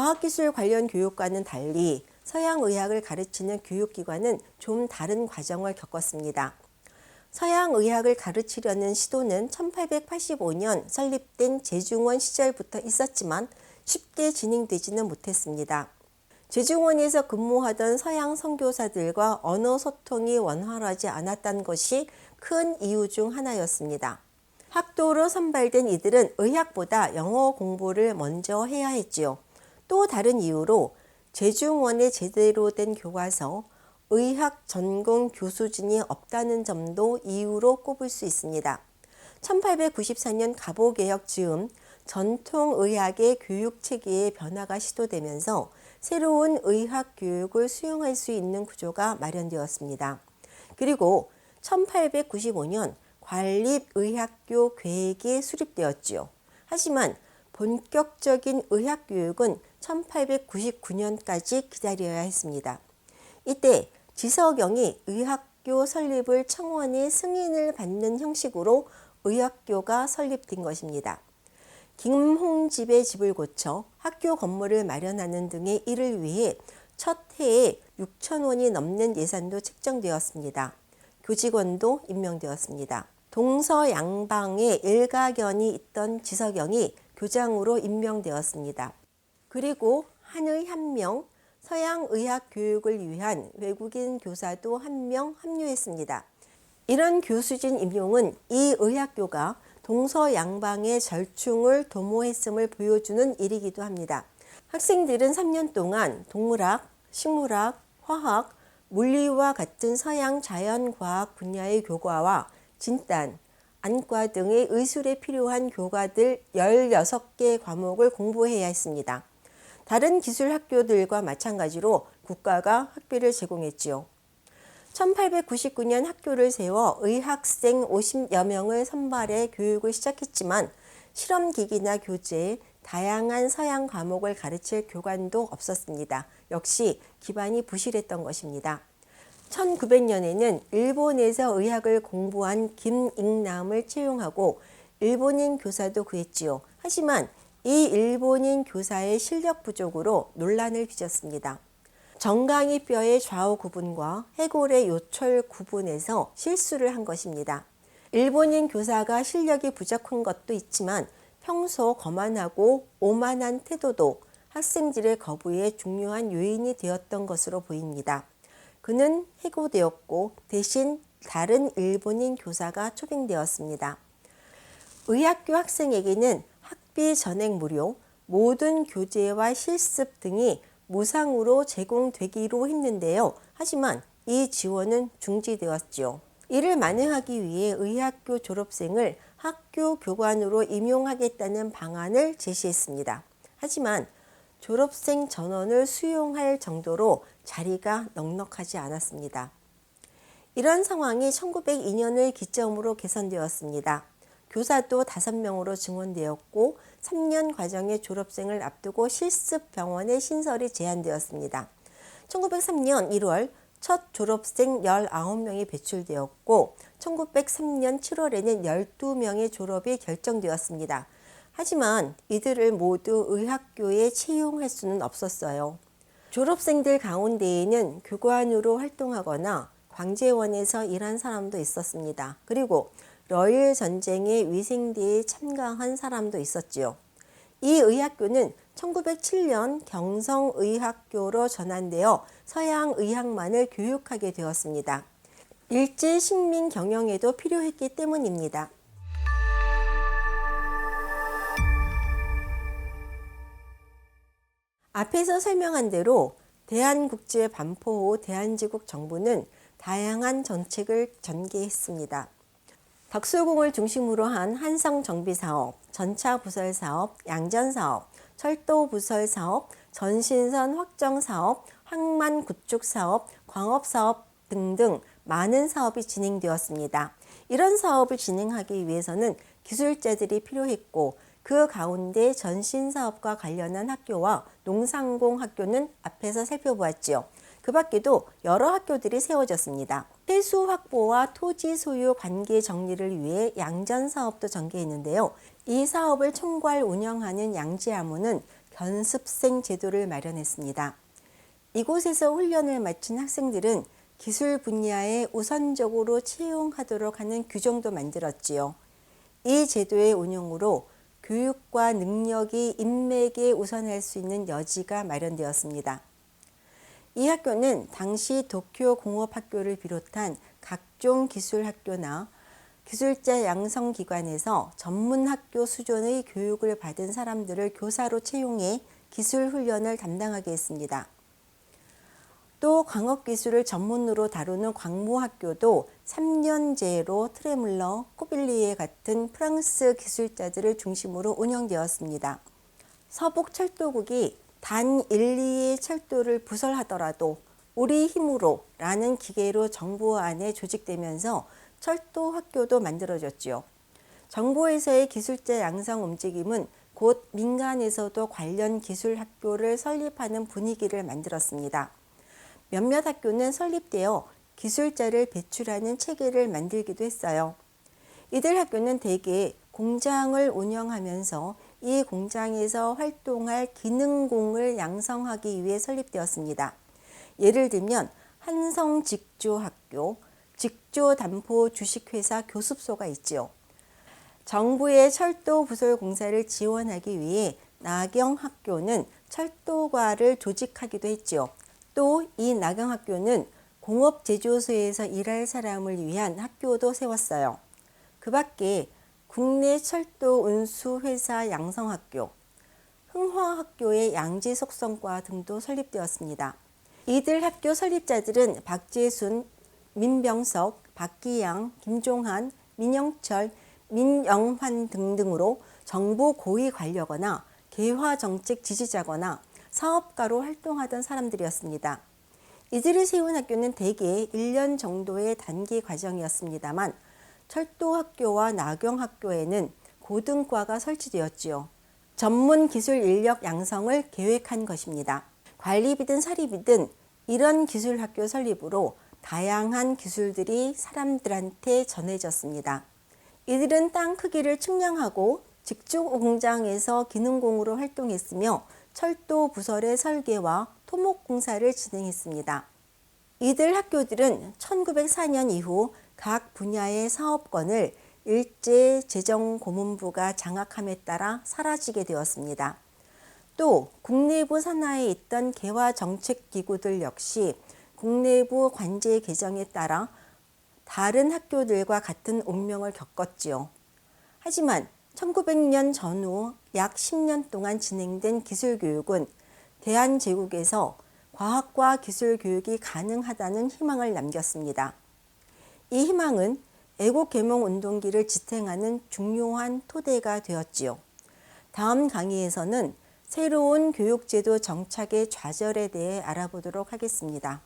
과학기술 관련 교육과는 달리 서양 의학을 가르치는 교육기관은 좀 다른 과정을 겪었습니다. 서양 의학을 가르치려는 시도는 1885년 설립된 제중원 시절부터 있었지만 쉽게 진행되지는 못했습니다. 제중원에서 근무하던 서양 선교사들과 언어 소통이 원활하지 않았다는 것이 큰 이유 중 하나였습니다. 학도로 선발된 이들은 의학보다 영어 공부를 먼저 해야 했지요. 또 다른 이유로 제중원에 제대로 된 교과서, 의학 전공 교수진이 없다는 점도 이유로 꼽을 수 있습니다. 1894년 갑오개혁 즈음 전통의학의 교육 체계의 변화가 시도되면서 새로운 의학 교육을 수용할 수 있는 구조가 마련되었습니다. 그리고 1895년 관립의학교 계획이 수립되었지요. 하지만 본격적인 의학 교육은 1899년까지 기다려야 했습니다. 이때 지서경이 의학교 설립을 청원의 승인을 받는 형식으로 의학교가 설립된 것입니다. 김홍집의 집을 고쳐 학교 건물을 마련하는 등의 일을 위해 첫 해에 6천 원이 넘는 예산도 책정되었습니다. 교직원도 임명되었습니다. 동서양방에 일가견이 있던 지서경이 교장으로 임명되었습니다. 그리고 한의 한 명, 서양 의학 교육을 위한 외국인 교사도 한 명 합류했습니다. 이런 교수진 임용은 이 의학교가 동서양방의 절충을 도모했음을 보여주는 일이기도 합니다. 학생들은 3년 동안 동물학, 식물학, 화학, 물리와 같은 서양 자연과학 분야의 교과와 진단, 안과 등의 의술에 필요한 교과들 16개 과목을 공부해야 했습니다. 다른 기술 학교들과 마찬가지로 국가가 학비를 제공했지요. 1899년 학교를 세워 의학생 50여 명을 선발해 교육을 시작했지만 실험기기나 교재, 다양한 서양 과목을 가르칠 교관도 없었습니다. 역시 기반이 부실했던 것입니다. 1900년에는 일본에서 의학을 공부한 김익남을 채용하고 일본인 교사도 구했지요. 하지만 이 일본인 교사의 실력 부족으로 논란을 빚었습니다. 정강이 뼈의 좌우 구분과 해골의 요철 구분에서 실수를 한 것입니다. 일본인 교사가 실력이 부족한 것도 있지만 평소 거만하고 오만한 태도도 학생들의 거부에 중요한 요인이 되었던 것으로 보입니다. 그는 해고되었고 대신 다른 일본인 교사가 초빙되었습니다. 의학교 학생에게는 학비 전액 무료, 모든 교재와 실습 등이 무상으로 제공되기로 했는데요. 하지만 이 지원은 중지되었지요. 이를 만회하기 위해 의학교 졸업생을 학교 교관으로 임용하겠다는 방안을 제시했습니다. 하지만 졸업생 전원을 수용할 정도로 자리가 넉넉하지 않았습니다. 이런 상황이 1902년을 기점으로 개선되었습니다. 교사도 5명으로 증원되었고 3년 과정의 졸업생을 앞두고 실습 병원의 신설이 제한되었습니다. 1903년 1월 첫 졸업생 19명이 배출되었고 1903년 7월에는 12명의 졸업이 결정되었습니다. 하지만 이들을 모두 의학교에 채용할 수는 없었어요. 졸업생들 가운데에는 교관으로 활동하거나 광재원에서 일한 사람도 있었습니다. 그리고 러일 전쟁의 위생대에 참가한 사람도 있었지요. 이 의학교는 1907년 경성의학교로 전환되어 서양 의학만을 교육하게 되었습니다. 일제 식민 경영에도 필요했기 때문입니다. 앞에서 설명한 대로 대한국제 반포 후 대한제국 정부는 다양한 정책을 전개했습니다. 덕수궁을 중심으로 한 한성 정비 사업, 전차 부설 사업, 양전 사업, 철도 부설 사업, 전신선 확정 사업, 항만 구축 사업, 광업 사업 등등 많은 사업이 진행되었습니다. 이런 사업을 진행하기 위해서는 기술자들이 필요했고 그 가운데 전신 사업과 관련한 학교와 농상공 학교는 앞에서 살펴보았지요. 그 밖에도 여러 학교들이 세워졌습니다. 해수 확보와 토지 소유 관계 정리를 위해 양전 사업도 전개했는데요. 이 사업을 총괄 운영하는 양지아무는 견습생 제도를 마련했습니다. 이곳에서 훈련을 마친 학생들은 기술 분야에 우선적으로 채용하도록 하는 규정도 만들었지요. 이 제도의 운영으로 교육과 능력이 인맥에 우선할 수 있는 여지가 마련되었습니다. 이 학교는 당시 도쿄 공업학교를 비롯한 각종 기술학교나 기술자 양성기관에서 전문학교 수준의 교육을 받은 사람들을 교사로 채용해 기술 훈련을 담당하게 했습니다. 또 광업기술을 전문으로 다루는 광무학교도 3년제로 트레물러, 코빌리에 같은 프랑스 기술자들을 중심으로 운영되었습니다. 서북철도국이 단 1, 2의 철도를 부설하더라도 우리 힘으로 라는 기계로 정부 안에 조직되면서 철도 학교도 만들어졌지요. 정부에서의 기술자 양성 움직임은 곧 민간에서도 관련 기술 학교를 설립하는 분위기를 만들었습니다. 몇몇 학교는 설립되어 기술자를 배출하는 체계를 만들기도 했어요. 이들 학교는 대개 공장을 운영하면서 이 공장에서 활동할 기능공을 양성하기 위해 설립되었습니다. 예를 들면 한성 직조학교, 직조담포 주식회사 교습소가 있지요. 정부의 철도 부설 공사를 지원하기 위해 나경학교는 철도과를 조직하기도 했지요. 또 이 나경학교는 공업제조소에서 일할 사람을 위한 학교도 세웠어요. 그 밖에 국내 철도 운수회사 양성학교, 흥화학교의 양지속성과 등도 설립되었습니다. 이들 학교 설립자들은 박재순, 민병석, 박기양, 김종한, 민영철, 민영환 등등으로 정부 고위 관료거나 개화 정책 지지자거나 사업가로 활동하던 사람들이었습니다. 이들이 세운 학교는 대개 1년 정도의 단기 과정이었습니다만 철도학교와 나경학교에는 고등과가 설치되었지요. 전문 기술 인력 양성을 계획한 것입니다. 관리비든 사립이든 이런 기술학교 설립으로 다양한 기술들이 사람들한테 전해졌습니다. 이들은 땅 크기를 측량하고 직접 공장에서 기능공으로 활동했으며 철도 부설의 설계와 토목 공사를 진행했습니다. 이들 학교들은 1904년 이후 각 분야의 사업권을 일제 재정고문부가 장악함에 따라 사라지게 되었습니다. 또 국내부 산하에 있던 개화 정책 기구들 역시 국내부 관제 개정에 따라 다른 학교들과 같은 운명을 겪었지요. 하지만 1900년 전후 약 10년 동안 진행된 기술 교육은 대한제국에서 과학과 기술 교육이 가능하다는 희망을 남겼습니다. 이 희망은 애국 개몽 운동기를 지탱하는 중요한 토대가 되었지요. 다음 강의에서는 새로운 교육제도 정착의 좌절에 대해 알아보도록 하겠습니다.